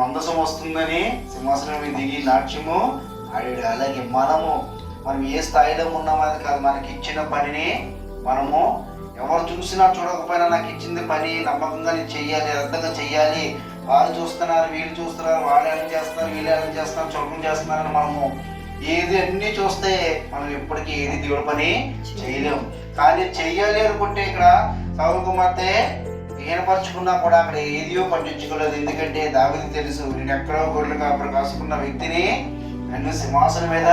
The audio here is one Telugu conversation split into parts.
మందసం వస్తుందని సింహాసనం మీద దిగి నాట్యము ఆడాడు. అలాగే మనము మనం ఏ స్థాయిలో ఉన్నామని కాదు మనకి ఇచ్చిన పనిని మనము ఎవరు చూసినా చూడకపోయినా నాకు ఇచ్చింది పని నమ్మకంగా నేను చెయ్యాలి అర్థంగా చెయ్యాలి. వాళ్ళు చూస్తున్నారు వీళ్ళు చూస్తున్నారు వాళ్ళు ఏం చేస్తున్నారు వీళ్ళు ఏం చేస్తున్నారు చులకం చేస్తున్నారని మనము ఏది అన్ని చూస్తే మనం ఎప్పటికీ ఏది దేవుడి పని చేయలేము. కానీ చెయ్యాలి అనుకుంటే ఇక్కడ సౌర కుమార్తె హీనపరుచుకున్నా కూడా అక్కడ ఏదియో పట్టించుకోలేదు. ఎందుకంటే దావిది తెలుసు నేను ఎక్కడో గొర్రెలు కాపురం కాసుకున్న వ్యక్తిని నన్ను సింహాసనం మీద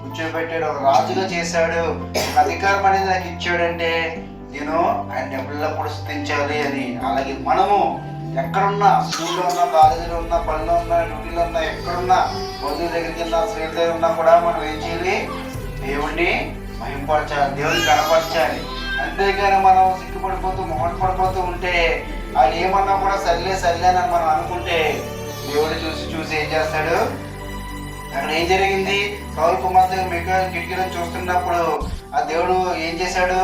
కూర్చోబెట్టాడు. ఒక రాజుగా చేశాడు. అధికారం అనేది నాకు ఇచ్చాడంటే నేను ఆయన ఎల్లప్పుడూ స్థుతించాలి అని. అలాగే మనము ఎక్కడున్నా స్కూల్లో ఉన్నా కాలేజీలో ఉన్నా పనిలో ఉన్నా డ్యూటీలో ఉన్నా ఎక్కడున్నా బంధువుల దగ్గరికి ఉన్నా స్నేహితుల దగ్గర ఉన్నా కూడా మనం ఏం చేయాలి? దేవుణ్ణి మహింపరచాలి దేవుడిని కనపరచాలి అంతేగాని మనం సిగ్గుపడిపోతూ మొహట పడిపోతూ ఉంటే అది ఏమన్నా కూడా సర్లే సర్లే అని మనం అనుకుంటే దేవుడు చూసి చూసి ఏం చేస్తాడు? అక్కడ ఏం జరిగింది? సౌల్ కుమార్తె మీకు కిటికీలో చూస్తున్నప్పుడు ఆ దేవుడు ఏం చేశాడు?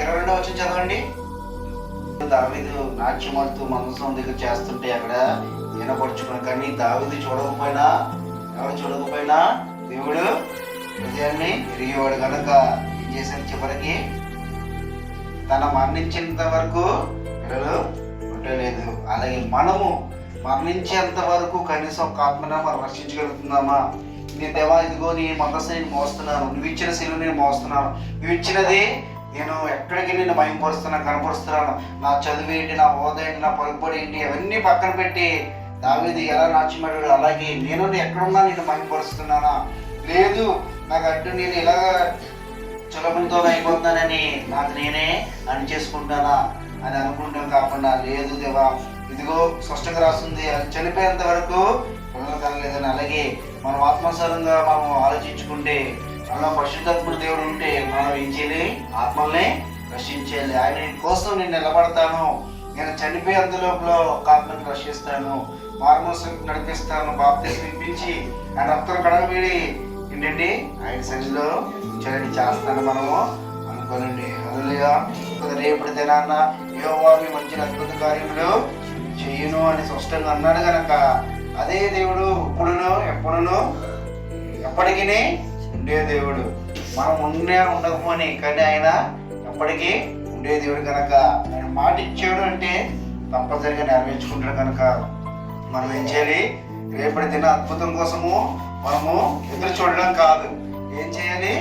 ఇరవై రెండో వచ్చి చదవండి. దావిదు నాట్యమాడుతూ మనసం దగ్గర చేస్తుంటే అక్కడ వినపరుచుకున్నాడు కానీ దావిది చూడకపోయినా ఎవరు చూడకపోయినా దేవుడు హృదయాన్ని ఎరిగేవాడు కనుక ఏం చేశాడు చివరికి? తన మరణించేంత వరకు పిల్లలు ఉండలేదు అలాగే మనము మరణించేంత వరకు కనీసం ఒక ఆత్మన మనం రక్షించగలుగుతున్నామా? నీ దేవా ఇదిగో నీ మనసు నేను మోస్తున్నాను. నువ్వు ఇచ్చిన శిలువ నేను మోస్తున్నాను. నువ్వు ఇచ్చినది నేను ఎక్కడికి నేను భయంపరుస్తున్నాను కనపరుస్తున్నాను. నా చదువు ఏంటి నా హోదా ఏంటి నా పలుకుబడి ఏంటి అవన్నీ పక్కన పెట్టి దావేది ఎలా నాచిమాడు అలాగే నేను ఎక్కడున్నా నేను భయంపరుస్తున్నానా? లేదు నాకు అడ్డు నేను ఇలా చులకంతో అయిపోతానని నాకు నేనే అని చేసుకుంటానా? అని అనుకుంటాం కాకుండా లేదు దేవా ఇదిగో స్పష్టంగా రాస్తుంది అది చనిపోయేంత వరకు పిల్లలు కలలేదని అలాగే మనం ఆత్మసారంగా మనం ఆలోచించుకుంటే అలా పరిశుద్ధాత్ముడు దేవుడు ఉంటే మనం ఏం చేయాలి ఆత్మల్ని రక్షించాలి. ఆయన కోసం నేను నిలబడతాను. నేను చనిపోయేంత లోపల ఒక ఆత్మను రక్షిస్తాను. మార్మోసం నడిపిస్తాను. బాప్తీసం వినిపించి ఆయన రక్తం కడగబడి ఏంటండి ఆయన సన్నిధిలో చరణి చేస్తాను మనము. అనుకోనండి. అదలుగా రేపటి దినాన్న యోవా మీ మంచి అద్భుత కార్యములు చేయను అని స్పష్టంగా అన్నాడు కనుక అదే దేవుడు ఇప్పుడును ఎప్పుడును ఎప్పటికీ ఉండే దేవుడు. మనం ఉండే ఉండకపోని కానీ ఆయన ఎప్పటికీ ఉండే దేవుడు కనుక ఆయన మాట ఇచ్చాడు అంటే తప్పనిసరిగా నెరవేర్చుకుంటాడు కనుక మనం ఏం చేయాలి? రేపటి దిన అద్భుతం కోసము మనము ఎదురు చూడడం కాదు. ఏం చేయాలి?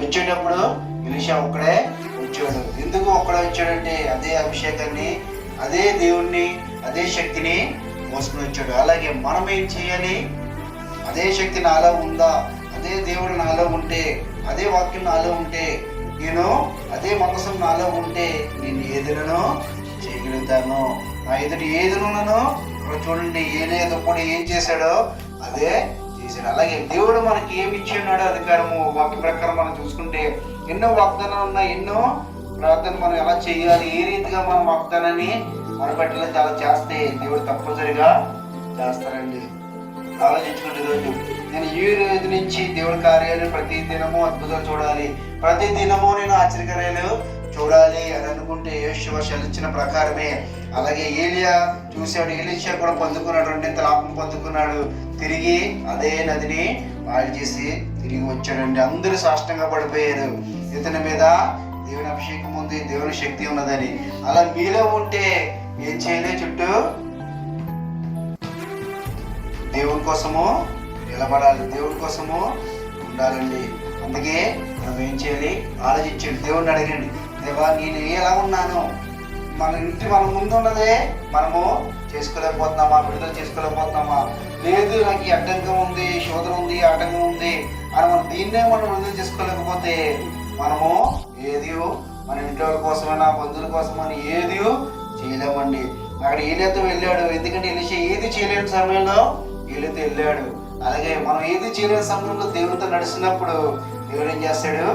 వచ్చేటప్పుడు మిలిషా ఒక్కడే వచ్చాడు. ఎందుకు ఒక్కడే వచ్చాడంటే అదే అభిషేకాన్ని అదే దేవుణ్ణి అదే శక్తిని మోసుకుని వచ్చాడు. అలాగే మనం ఏం చేయాలి? అదే శక్తి నాలో ఉందా? అదే దేవుడు నాలో ఉంటే అదే వాక్యం నాలో ఉంటే నేను అదే మనసం నాలో ఉంటే నేను ఏదైనాను చేయగలుగుతాను. నా ఎదుటి ఏదినను చూడండి. ఏ కూడా ఏం చేశాడో అదే చేశాడు. అలాగే దేవుడు మనకి ఏమి ఇచ్చి ఉన్నాడో అధికారము? వాక్య ప్రకారం మనం చూసుకుంటే ఎన్నో వాగ్దానాలు ఉన్నాయి ఎన్నో ప్రార్థన మనం ఎలా చేయాలి ఏ రీతిగా మనం వాగ్దానాన్ని మన చాలా చేస్తే దేవుడు తప్పనిసరిగా చేస్తారండి ఆలోచించుకుంటే రోజు నేను ఈ రోజు నుంచి దేవుడి కార్యాలు ప్రతి దినము అద్భుతాలు చూడాలి. ప్రతి దినము నేను ఆశ్చర్యకార్యాలు చూడాలి అని అనుకుంటే యేషువ ఇచ్చిన ప్రకారమే అలాగే ఏలియా చూశాడు ఏలిషా కూడా పొందుకున్నాడు రెండింత లాభం పొందుకున్నాడు. తిరిగి అదే నదిని పాడు చేసి తిరిగి వచ్చాడండి. అందరూ సాష్టంగా పడిపోయారు. ఇతని మీద దేవుని అభిషేకం ఉంది దేవుని శక్తి ఉన్నదని. అలా మీలో ఉంటే ఏం చేయలే చుట్టూ దేవుని కోసము నిలబడాలి. దేవుని కోసము ఉండాలండి. అందుకే మనం ఏం చేయాలి? ఆలోచించండి దేవుడిని అడగండి. దేవా నేను ఎలా ఉన్నాను? మన ఇంటి మన ముందు ఉన్నదే మనము చేసుకోలేకపోతున్నామా విడుదల చేసుకోలేకపోతున్నామా? లేదు నాకు ఈ అడ్డంకం ఉంది శోధన ఉంది ఆటంకం ఉంది అని మనం దీన్నే మనం విడుదల చేసుకోలేకపోతే మనము ఏది మన ఇంట్లో వాళ్ళ కోసమైనా బంధువుల కోసమని ఏది చేయలేమండి. అక్కడ ఏలియాతో వెళ్ళాడు ఎందుకంటే వెళ్ళి ఏది చేయలేని సమయంలో ఏలియాతో వెళ్ళాడు. అలాగే మనం ఏది చేయలేని సమయంలో దేవునితో నడిచినప్పుడు దేవుడు ఏం చేస్తాడు?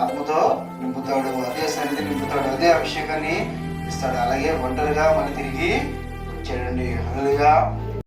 ఆత్మతో నింపుతాడు అదే సన్నిధి నింపుతాడు అదే అభిషేకాన్ని ఇస్తాడు అలాగే ఒంటరిగా మళ్ళీ తిరిగి వచ్చాడండి. హలుగా